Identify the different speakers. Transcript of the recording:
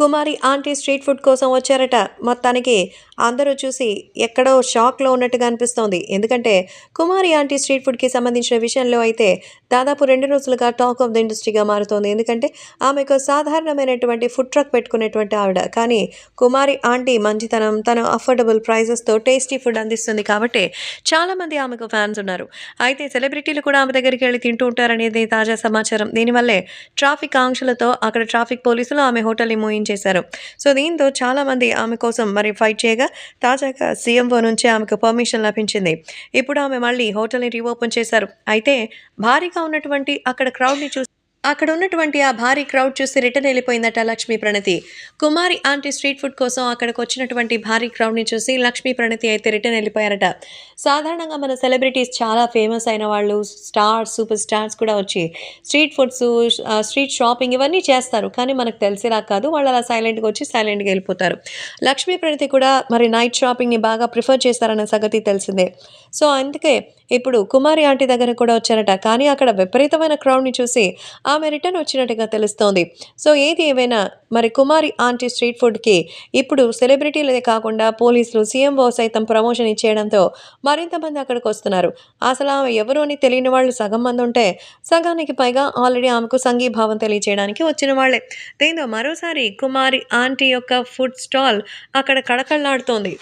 Speaker 1: కుమారి aunty street food కోసం వచ్చారట. మొత్తానికి అందరూ చూసి ఎక్కడో షాక్లో ఉన్నట్టుగా అనిపిస్తోంది. ఎందుకంటే కుమారి ఆంటీ స్ట్రీట్ ఫుడ్కి సంబంధించిన విషయంలో అయితే దాదాపు రెండు రోజులుగా టాక్ ఆఫ్ ద ఇండస్ట్రీగా మారుతోంది. ఎందుకంటే ఆమెకు సాధారణమైనటువంటి ఫుడ్ ట్రక్ పెట్టుకునేటువంటి ఆవిడ. కానీ కుమారి ఆంటీ మంచితనం తను అఫోర్డబుల్ ప్రైజెస్తో టేస్టీ ఫుడ్ అందిస్తుంది కాబట్టి చాలామంది ఆమెకు ఫ్యాన్స్ ఉన్నారు. అయితే సెలబ్రిటీలు కూడా ఆమె దగ్గరికి వెళ్ళి తింటూ ఉంటారనేది తాజా సమాచారం. దీనివల్లే ట్రాఫిక్ ఆంక్షలతో అక్కడ ట్రాఫిక్ పోలీసులు ఆమె హోటల్ని చేశారు. సో దీంతో చాలామంది ఆమె కోసం మరి ఫైట్ చేయగా తాజాగా సీఎంఓ నుంచి ఆమెకు పర్మిషన్ లభించింది. ఇప్పుడు ఆమె మళ్ళీ హోటల్ని రీఓపెన్ చేశారు. అయితే భారీగా ఉన్నటువంటి అక్కడ క్రౌడ్ని చూసి అక్కడ ఉన్నటువంటి ఆ భారీ క్రౌడ్ చూసి return వెళ్ళిపోయిందట Lakshmi Pranathi. Kumari aunty street food కోసం అక్కడికి వచ్చినటువంటి భారీ క్రౌడ్ని చూసి లక్ష్మీ ప్రణతి అయితే రిటర్న్ వెళ్ళిపోయారట. సాధారణంగా మన సెలబ్రిటీస్ చాలా ఫేమస్ అయిన వాళ్ళు స్టార్స్ సూపర్ స్టార్స్ కూడా వచ్చి స్ట్రీట్ ఫుడ్స్ స్ట్రీట్ షాపింగ్ ఇవన్నీ చేస్తారు. కానీ మనకు తెలిసేలా కాదు వాళ్ళు అలా సైలెంట్గా వచ్చి సైలెంట్గా వెళ్ళిపోతారు. లక్ష్మీ ప్రణతి కూడా మరి నైట్ షాపింగ్ని బాగా ప్రిఫర్ చేస్తారన్న సంగతి తెలిసిందే. సో అందుకే ఇప్పుడు కుమారి ఆంటీ దగ్గర కూడా వచ్చారట. కానీ అక్కడ విపరీతమైన క్రౌడ్ని చూసి ఆమె రిటర్న్ వచ్చినట్టుగా తెలుస్తోంది. సో ఏది ఏమైనా మరి కుమారి ఆంటీ స్ట్రీట్ ఫుడ్కి ఇప్పుడు సెలబ్రిటీలే కాకుండా పోలీసులు సీఎంఓ సైతం ప్రమోషన్ ఇచ్చేయడంతో మరింత మంది అక్కడికి వస్తున్నారు. అసలు ఆమె ఎవరు అని తెలియని వాళ్ళు సగం మంది ఉంటే సగానికి పైగా ఆల్రెడీ ఆమెకు సంఘీభావం తెలియజేయడానికి వచ్చిన వాళ్ళే. దీంతో మరోసారి కుమారి ఆంటీ యొక్క ఫుడ్ స్టాల్ అక్కడ కళకళలాడుతోంది.